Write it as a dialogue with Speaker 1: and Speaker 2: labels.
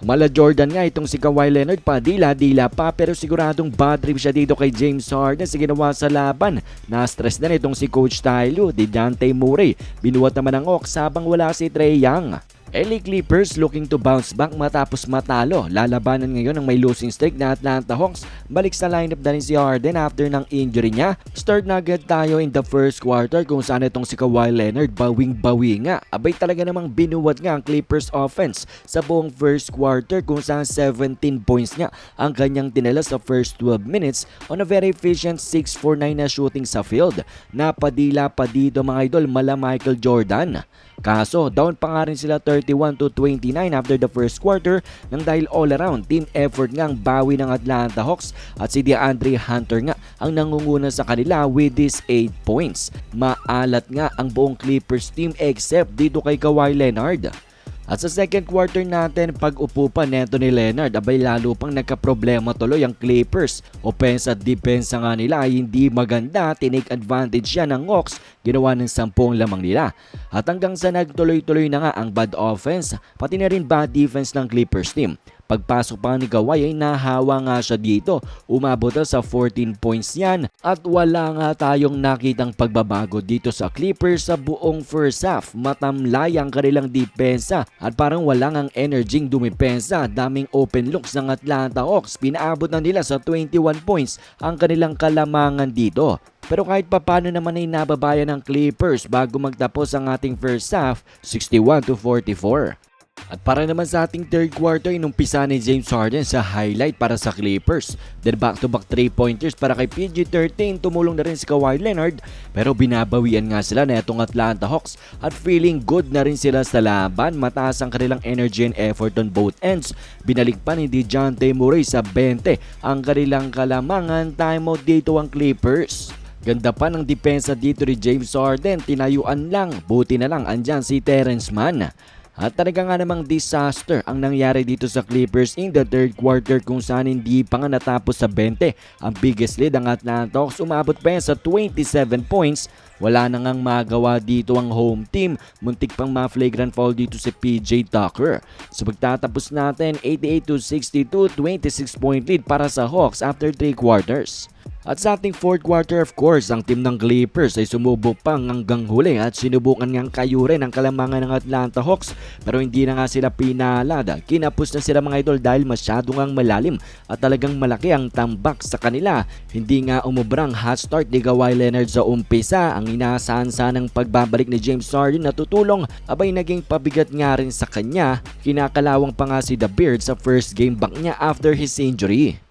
Speaker 1: Mala Jordan nga itong si Kawhi Leonard pa dila-dila pa pero siguradong bad trip siya dito kay James Harden sa ginawa sa laban. Na-stress na itong si Coach Tylo, Dante Murray. Binuwat naman ang Ox habang wala si Trey Young. LA Clippers looking to bounce back matapos matalo. Lalabanan ngayon ng may losing streak na Atlanta Hawks. Balik sa lineup na rin si Harden after ng injury niya. Start na agad tayo in the first quarter kung saan itong si Kawhi Leonard bawing-bawi nga. Abay talaga namang binuwat nga ang Clippers offense sa buong first quarter kung saan 17 points nga ang kanyang tinala sa first 12 minutes on a very efficient 6-4-9 na shooting sa field. Napadila pa dito mga idol mala Michael Jordan. Kaso, down pa nga rin sila 31 to 29 after the first quarter nang dahil all around team effort nga ang bawi ng Atlanta Hawks at si DeAndre Hunter nga ang nangunguna sa kanila with these 8 points. Maalat nga ang buong Clippers team except dito kay Kawhi Leonard. At sa second quarter natin, pag upo pa neto ni Leonard, abay lalo pang nagka-problema tuloy ang Clippers. Offense at defense nga nila ay hindi maganda, tinake advantage siya ng Hawks, ginawa ng sampung lamang nila. At hanggang sa nagtuloy-tuloy na nga ang bad offense, pati na rin bad defense ng Clippers team. Pagpasok pa ni Kawhi ay nahawa nga siya dito. Umabot sa 14 points yan at wala nga tayong nakitang pagbabago dito sa Clippers sa buong first half. Matamlay ang kanilang depensa at parang wala ang energying dumipensa. Daming open looks ng Atlanta Hawks. Pinaabot na nila sa 21 points ang kanilang kalamangan dito. Pero kahit papano naman ay nababayan ng Clippers bago magtapos ang ating first half, 61 to 44. At para naman sa ating third quarter, inumpisa ni James Harden sa highlight para sa Clippers. Then back-to-back 3-pointers para kay PG-13, tumulong na rin si Kawhi Leonard. Pero binabawian nga sila na itong Atlanta Hawks at feeling good na rin sila sa laban. Mataas ang kanilang energy and effort on both ends. Binalik pa ni DeJounte Murray sa 20 ang kanilang kalamangan. Timeout dito ang Clippers. Ganda pa ng depensa dito ni James Harden, tinayuan lang, buti na lang andyan si Terrence Mann. At talaga nga namang disaster ang nangyari dito sa Clippers in the third quarter kung saan hindi pa nga natapos sa 20. Ang biggest lead ang Atlanta Hawks umabot pa yan sa 27 points. Wala na ngang magawa dito ang home team. Muntik pang ma-flagrant foul dito si PJ Tucker. So pagtatapos natin 88 to 62, 26 point lead para sa Hawks after 3 quarters. At sa ating fourth quarter of course, ang team ng Clippers ay sumubok pang hanggang huli at sinubukan ngang kayurin ang kalamangan ng Atlanta Hawks pero hindi na nga sila pinalada. Kinapos na sila mga idol dahil masyado ngang malalim at talagang malaki ang tambak sa kanila. Hindi nga umubrang hot start ni Kawhi Leonard sa umpisa. Ang inaasahan sanang pagbabalik ni James Harden na tutulong abay naging pabigat nga rin sa kanya. Kinakalawang pa nga si The Beard sa first game back niya after his injury.